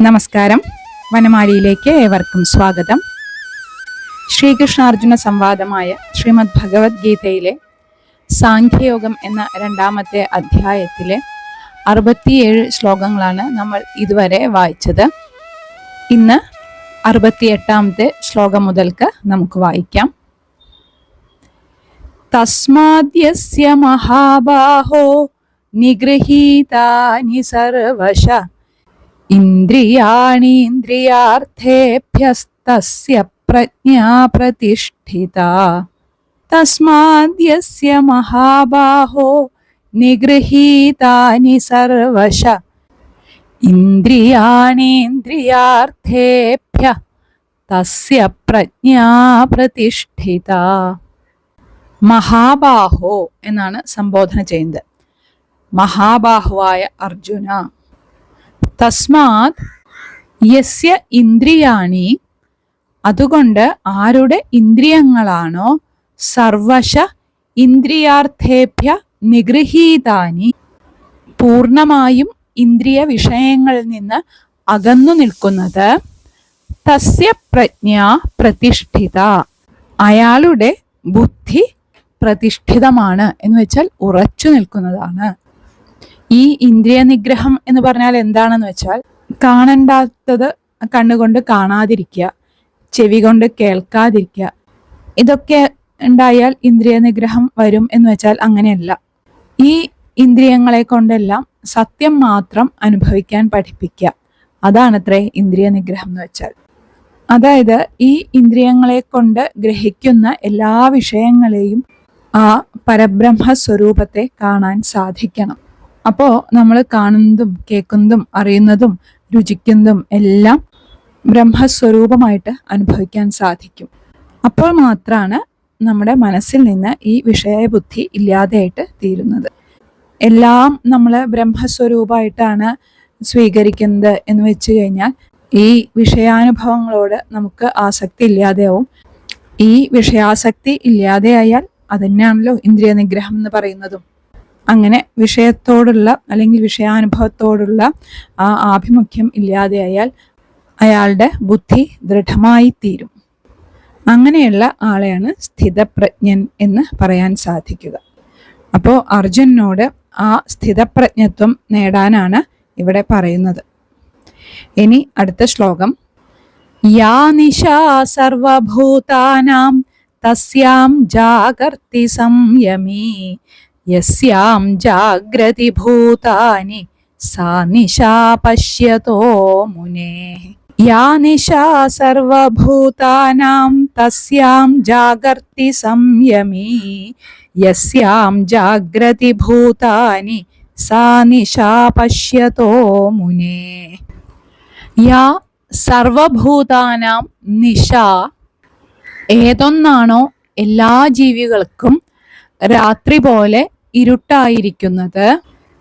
നമസ്കാരം. വനമാലിയിലേക്ക് ഏവർക്കും സ്വാഗതം. ശ്രീകൃഷ്ണാർജുന സംവാദമായ ശ്രീമദ് ഭഗവത്ഗീതയിലെ സാഖ്യയോഗം എന്ന രണ്ടാമത്തെ അധ്യായത്തിലെ അറുപത്തിയേഴ് ശ്ലോകങ്ങളാണ് നമ്മൾ ഇതുവരെ വായിച്ചത്. ഇന്ന് അറുപത്തിയെട്ടാമത്തെ ശ്ലോകം മുതൽക്ക് നമുക്ക് വായിക്കാം. തസ്മാദ്യസ്യ മഹാബാഹോ നിഗൃഹീതാനി സർവശ ഇന്ദ്രിയാണീന്ദ്രിയാർത്ഥേഭ്യസ്തസ്യ പ്രജ്ഞാ പ്രതിഷ്ഠിത. തസ്മാദ്യസ്യ മഹാബാഹോ നിഗൃഹീതാനി സർവശ. ഇന്ദ്രിയാണീന്ദ്രിയാർത്ഥേഭ്യ തസ്യ പ്രജ്ഞാ പ്രതിഷ്ഠിത. മഹാബാഹോ എന്നാണ് സംബോധന ചെയ്യുന്നത്. മഹാബാഹുവായ അർജുന തസ്മാത് യസ്യ ഇന്ദ്രിയാണി. അതുകൊണ്ട് ആരുടെ ഇന്ദ്രിയങ്ങളാണോ? സർവശ ഇന്ദ്രിയാർത്ഥേഭ്യ നിഗൃഹീതാനി. പൂർണമായും ഇന്ദ്രിയ വിഷയങ്ങളിൽ നിന്ന് അകന്നു നിൽക്കുന്നത് തസ്യ പ്രജ്ഞ പ്രതിഷ്ഠിത. അയാളുടെ ബുദ്ധി പ്രതിഷ്ഠിതമാണ് എന്ന് വെച്ചാൽ ഉറച്ചു നിൽക്കുന്നതാണ്. ഈ ഇന്ദ്രിയ നിഗ്രഹം എന്ന് പറഞ്ഞാൽ എന്താണെന്ന് വെച്ചാൽ കാണണ്ടാത്തത് കണ്ണുകൊണ്ട് കാണാതിരിക്കുക ചെവി കൊണ്ട് കേൾക്കാതിരിക്കുക. ഇതൊക്കെ ഉണ്ടായാൽ ഇന്ദ്രിയ നിഗ്രഹം വരും എന്ന് വെച്ചാൽ അങ്ങനെയല്ല. ഈ ഇന്ദ്രിയങ്ങളെ കൊണ്ടെല്ലാം സത്യം മാത്രം അനുഭവിക്കാൻ പഠിപ്പിക്കുക. അതാണത്രേ ഇന്ദ്രിയ നിഗ്രഹം എന്ന് വെച്ചാൽ. അതായത് ഈ ഇന്ദ്രിയങ്ങളെ കൊണ്ട് ഗ്രഹിക്കുന്ന എല്ലാ വിഷയങ്ങളെയും ആ പരബ്രഹ്മ സ്വരൂപത്തെ കാണാൻ സാധിക്കണം. അപ്പോൾ നമ്മൾ കാണുന്നതും കേൾക്കുന്നതും അറിയുന്നതും രുചിക്കുന്നതും എല്ലാം ബ്രഹ്മസ്വരൂപമായിട്ട് അനുഭവിക്കാൻ സാധിക്കും. അപ്പോൾ മാത്രമാണ് നമ്മുടെ മനസ്സിൽ നിന്ന് ഈ വിഷയബുദ്ധി ഇല്ലാതെയായിട്ട് തീരുന്നത്. എല്ലാം നമ്മൾ ബ്രഹ്മസ്വരൂപമായിട്ടാണ് സ്വീകരിക്കുന്നത് എന്ന് വെച്ച് കഴിഞ്ഞാൽ ഈ വിഷയാനുഭവങ്ങളോട് നമുക്ക് ആസക്തി ഇല്ലാതെയാവും. ഈ വിഷയാസക്തി ഇല്ലാതെയായാൽ അതന്നെയാണല്ലോ ഇന്ദ്രിയ നിഗ്രഹം എന്ന് പറയുന്നതും. അങ്ങനെ വിഷയത്തോടുള്ള അല്ലെങ്കിൽ വിഷയാനുഭവത്തോടുള്ള ആ ആഭിമുഖ്യം ഇല്ലാതെയായാൽ അയാളുടെ ബുദ്ധി ദൃഢമായി തീരും. അങ്ങനെയുള്ള ആളെയാണ് സ്ഥിതപ്രജ്ഞൻ എന്ന് പറയാൻ സാധിക്കുക. അപ്പോൾ അർജുനോട് ആ സ്ഥിതപ്രജ്ഞത്വം നേടാനാണ് ഇവിടെ പറയുന്നത്. ഇനി അടുത്ത ശ്ലോകം. യാ നിശാ സർവഭൂതാനാം തസ്യാം ജാഗർത്തി സംയമീ യസ്യാം ജാഗ്രതി ഭൂതാനി സാ നിശാ പശ്യതോ മുനേ യാ നിശാ സർവഭൂതാനാം തസ്യാം ജാഗർത്തി സംയമീ യസ്യാം ജാഗ്രതി ഭൂതാനി സാ നിശാ പശ്യതോ മുനേ യാ സർവഭൂതാനാം നിശ ഏതൊന്നാണോ എല്ലാ ജീവികൾക്കും രാത്രി പോലെ ഇരുട്ടായിരിക്കുന്നത്.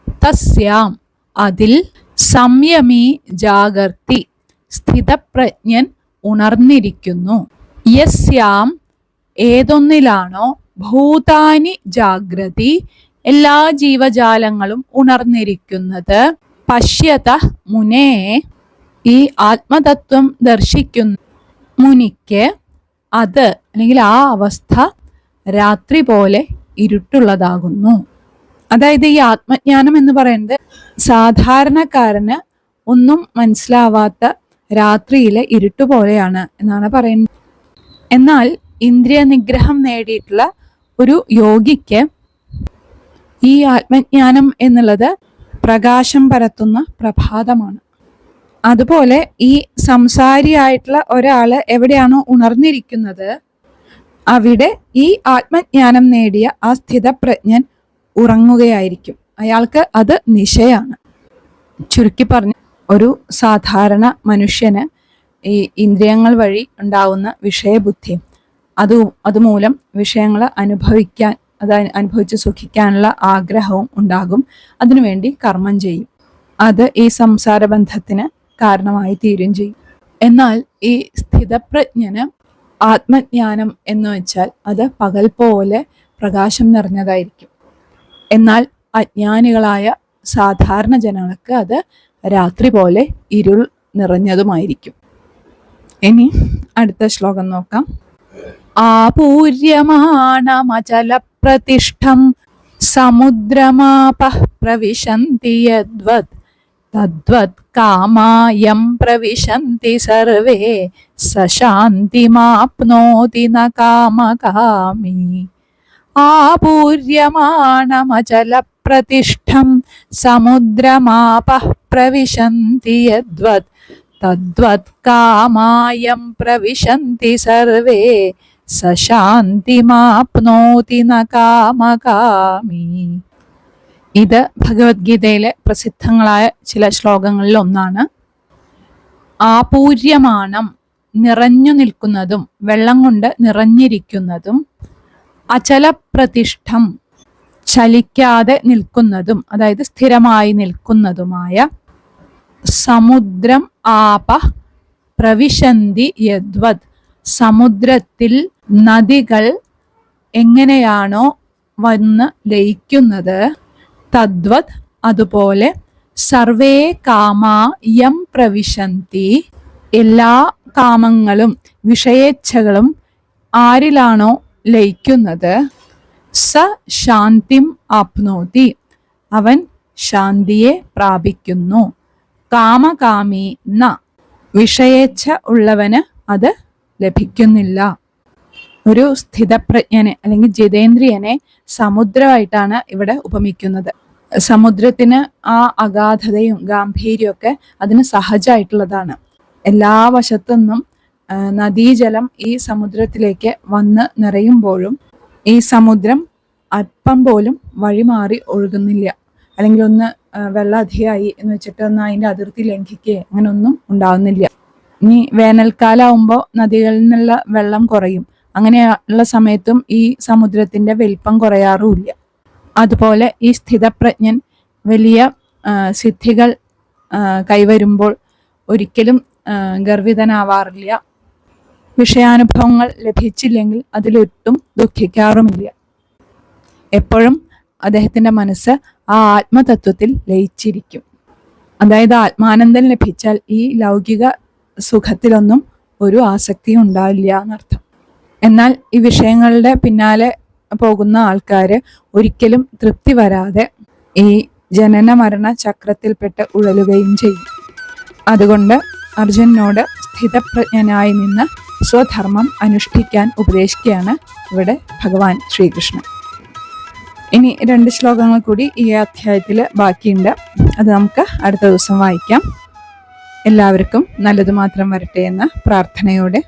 തസ്യാം. അതിൽ സംയമി ജാഗർത്തി സ്ഥിതപ്രജ്ഞൻ ഉണർന്നിരിക്കുന്നു. യസ്യാം. ഏതൊന്നിലാണോ ഭൂതാനി ജാഗ്രതി എല്ലാ ജീവജാലങ്ങളും ഉണർന്നിരിക്കുന്നത്. പശ്യത മുനേ ഈ ആത്മതത്വം ദർശിക്കുന്ന. മുനിക്ക് അത് അല്ലെങ്കിൽ ആ അവസ്ഥ രാത്രി പോലെ ഇരുട്ടുള്ളതാകുന്നു. അതായത് ഈ ആത്മജ്ഞാനം എന്ന് പറയുന്നത് സാധാരണക്കാരന് ഒന്നും മനസ്സിലാവാത്ത രാത്രിയിലെ ഇരുട്ട് പോലെയാണ് എന്നാണ് പറയുന്നത്. എന്നാൽ ഇന്ദ്രിയ നിഗ്രഹം നേടിയിട്ടുള്ള ഒരു യോഗിക്ക് ഈ ആത്മജ്ഞാനം എന്നുള്ളത് പ്രകാശം പരത്തുന്ന പ്രഭാതമാണ്. അതുപോലെ ഈ സംസാരിയായിട്ടുള്ള ഒരാൾ എവിടെയാണോ ഉണർന്നിരിക്കുന്നത് അവിടെ ഈ ആത്മജ്ഞാനം നേടിയ ആ സ്ഥിതപ്രജ്ഞൻ ഉറങ്ങുകയായിരിക്കും. അയാൾക്ക് അത് നിശയാണ്. ചുരുക്കി പറഞ്ഞ ഒരു സാധാരണ മനുഷ്യന് ഈ ഇന്ദ്രിയങ്ങൾ വഴി ഉണ്ടാവുന്ന വിഷയബുദ്ധി അത് അതുമൂലം വിഷയങ്ങൾ അനുഭവിക്കാൻ അത് അനുഭവിച്ച് സുഖിക്കാനുള്ള ആഗ്രഹവും ഉണ്ടാകും. അതിനുവേണ്ടി കർമ്മം ചെയ്യും. അത് ഈ സംസാര ബന്ധത്തിന് കാരണമായി തീരും ചെയ്യും. എന്നാൽ ഈ സ്ഥിതപ്രജ്ഞന് ആത്മജ്ഞാനം എന്ന് വെച്ചാൽ അത് പകൽ പോലെ പ്രകാശം നിറഞ്ഞതായിരിക്കും. എന്നാൽ അജ്ഞാനികളായ സാധാരണ ജനങ്ങൾക്ക് അത് രാത്രി പോലെ ഇരുൾ നിറഞ്ഞതുമായിരിക്കും. ഇനി അടുത്ത ശ്ലോകം നോക്കാം. ആപൂര്യമാണമചലപ്രതിഷ്ഠം സമുദ്രമാപ പ്രവിശന്തി യദ്വത് തദ്വത് കാമായം പ്രവിശന്തി സർവേ സശാന്തിമാപ്നോതി ന കാമകാമി ആപൂര്യമാണമചലപ്രതിഷ്ഠം സമുദ്രമാപ പ്രവിശന്തി യദ്വത് തദ്വത് കാമായം പ്രവിശന്തി സർവേ സശാന്തിമാപ്നോതി ന കാമകാമി ഇത് ഭഗവത്ഗീതയിലെ പ്രസിദ്ധങ്ങളായ ചില ശ്ലോകങ്ങളിൽ ഒന്നാണ്. ആപൂര്യമാണം നിറഞ്ഞു നിൽക്കുന്നതും വെള്ളം കൊണ്ട് നിറഞ്ഞിരിക്കുന്നതും അചലപ്രതിഷ്ഠം ചലിക്കാതെ നിൽക്കുന്നതും അതായത് സ്ഥിരമായി നിൽക്കുന്നതുമായ സമുദ്രം ആപ പ്രവിശന്തി യദ്വത്. സമുദ്രത്തിൽ നദികൾ എങ്ങനെയാണോ വന്ന് ലയിക്കുന്നത്? തദ്വത് അതുപോലെ സർവേ കാമ യം പ്രവിശന്തി. എല്ലാ കാമങ്ങളും വിഷയേച്ഛകളും ആരിലാണോ ലയിക്കുന്നത്? സ ശാന്തിം ആപ്നോതി. അവൻ ശാന്തിയെ പ്രാപിക്കുന്നു. കാമകാമി ന. വിഷയേച്ഛ ഉള്ളവന് അത് ലഭിക്കുന്നില്ല. ഒരു സ്ഥിതപ്രജ്ഞനെ അല്ലെങ്കിൽ ജിതേന്ദ്രിയനെ സമുദ്രമായിട്ടാണ് ഇവിടെ ഉപമിക്കുന്നത്. സമുദ്രത്തിന് ആ അഗാധതയും ഗാംഭീര്യവും ഒക്കെ അതിന് സഹജമായിട്ടുള്ളതാണ് എല്ലാ വശത്തുനിന്നും നദീജലം ഈ സമുദ്രത്തിലേക്ക് വന്ന് നിറയുമ്പോഴും ഈ സമുദ്രം അല്പം പോലും വഴിമാറി ഒഴുകുന്നില്ല. അല്ലെങ്കിൽ ഒന്ന് വെള്ളം അധികമായി എന്ന് വെച്ചിട്ട് ഒന്ന് അതിന്റെ അതിർത്തി ലംഘിക്കുകയോ അങ്ങനെയൊന്നും ഉണ്ടാവുന്നില്ല. ഇനി വേനൽക്കാലാവുമ്പോൾ നദികളിൽ നിന്നുള്ള വെള്ളം കുറയും. അങ്ങനെയുള്ള സമയത്തും ഈ സമുദ്രത്തിന്റെ വലിപ്പം കുറയാറുമില്ല. അതുപോലെ ഈ സ്ഥിതപ്രജ്ഞൻ വലിയ സിദ്ധികൾ കൈവരുമ്പോൾ ഒരിക്കലും ഗർവിതനാവാറില്ല. വിഷയാനുഭവങ്ങൾ ലഭിച്ചില്ലെങ്കിൽ അതിലൊട്ടും ദുഃഖിക്കാറുമില്ല. എപ്പോഴും അദ്ദേഹത്തിന്റെ മനസ്സ് ആ ആത്മതത്വത്തിൽ ലയിച്ചിരിക്കും. അതായത് ആത്മാനന്ദം ലഭിച്ചാൽ ഈ ലൗകിക സുഖത്തിലൊന്നും ഒരു ആസക്തിയും ഉണ്ടാവില്ല എന്നർത്ഥം. എന്നാൽ ഈ വിഷയങ്ങളുടെ പിന്നാലെ പോകുന്ന ആൾക്കാർ ഒരിക്കലും തൃപ്തി വരാതെ ഈ ജനന മരണ ചക്രത്തിൽപ്പെട്ട് ഉഴലുകയും ചെയ്യും. അതുകൊണ്ട് അർജുനനോട് സ്ഥിതപ്രജ്ഞനായി നിന്ന് സ്വധർമ്മം അനുഷ്ഠിക്കാൻ ഉപദേശിക്കുകയാണ് ഇവിടെ ഭഗവാൻ ശ്രീകൃഷ്ണൻ. ഇനി രണ്ട് ശ്ലോകങ്ങൾ കൂടി ഈ അധ്യായത്തിൽ ബാക്കിയുണ്ട്. അത് നമുക്ക് അടുത്ത ദിവസം വായിക്കാം. എല്ലാവർക്കും നല്ലത് മാത്രം വരട്ടെ എന്ന പ്രാർത്ഥനയോടെ